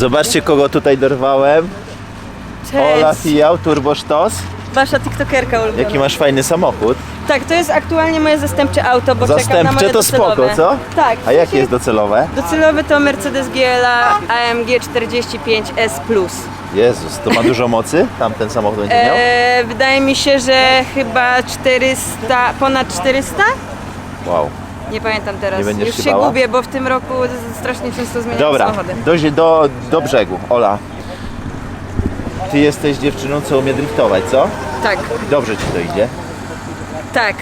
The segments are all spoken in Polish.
Zobaczcie kogo tutaj dorwałem. Ola Cześć! Fijał, Turbo Sztos. Wasza tiktokerka ulubiona. Jaki masz fajny samochód. Tak, to jest aktualnie moje zastępcze auto, bo czekam na Zastępcze moje to docelowe. spoko, co? Tak. A jakie jest docelowe? Docelowy to Mercedes GLA AMG 45S Plus. Jezus, to ma dużo mocy? Tamten samochód będzie miał? E, wydaje mi się, że chyba 400, ponad 400? Wow. Nie pamiętam teraz. Nie będziesz Już się się bała? gubię, bo w tym roku strasznie często zmieniam Dobra, samochody. do, do, do brzegu. Ola. Ty jesteś dziewczyną, co umie driftować, co? Tak, Dobrze ci to idzie. tak.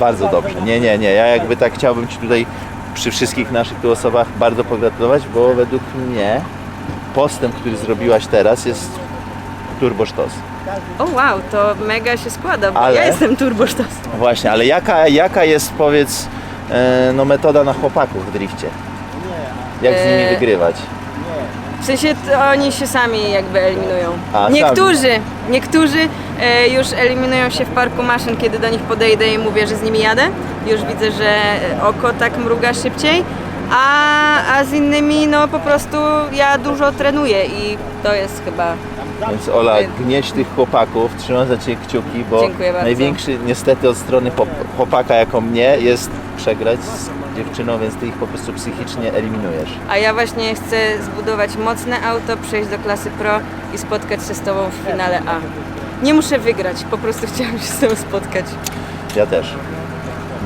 Bardzo dobrze. Nie, nie, nie. Ja jakby tak chciałbym Ci tutaj przy wszystkich naszych tu osobach bardzo pogratulować, bo według mnie postęp, który zrobiłaś teraz jest turbo sztos. O wow, to mega się składa, bo Ale- ja jestem turbosztos. Właśnie, ale jaka, jaka jest powiedz e, no, metoda na chłopaków w drifcie? Jak z nimi E, wygrywać? W sensie to oni się sami jakby eliminują. A, niektórzy, niektórzy e, już eliminują się w parku maszyn, kiedy do nich podejdę i mówię, że z nimi jadę. Już widzę, że oko tak mruga szybciej. A, a z innymi no po prostu ja dużo trenuję i to jest chyba Więc Ola, gnieść tych chłopaków, trzymam za Ciebie kciuki, bo Dziękuję bardzo. największy niestety od strony chłop- chłopaka jako mnie jest przegrać z dziewczyną, więc Ty ich po prostu psychicznie eliminujesz. A ja właśnie chcę zbudować mocne auto, przejść do klasy pro i spotkać się z Tobą w finale A. Nie muszę wygrać, po prostu chciałam się z Tobą spotkać. Ja też.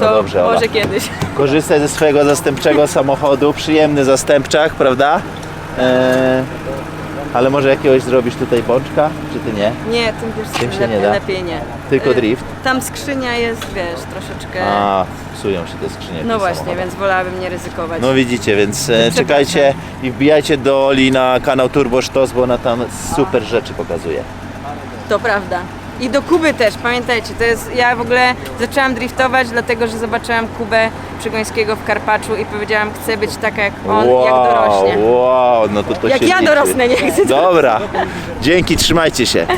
No To dobrze, Ola. może kiedyś. Korzystaj ze swojego zastępczego samochodu, przyjemny zastępczak, prawda? Eee, ale może jakiegoś zrobisz tutaj bączka, czy ty nie? Nie, tym wiesz, Tym się lepiej, nie da? lepiej nie. Tylko Y, drift? Tam skrzynia jest, wiesz, troszeczkę... A, psują się te skrzynie. w no tych właśnie, samochodach. więc wolałabym nie ryzykować. No widzicie, więc e, czekajcie i wbijajcie do Oli na kanał Turbo Sztos, bo ona tam super rzeczy pokazuje. To prawda. I do Kuby też, pamiętajcie, to jest, ja w ogóle zaczęłam driftować, dlatego że zobaczyłam Kubę Przygońskiego w Karpaczu i powiedziałam, chcę być taka jak on, jak dorośnie. wow, no to to Jak się ja liczy. dorosnę, nie chcę Dobra, dzięki, trzymajcie się.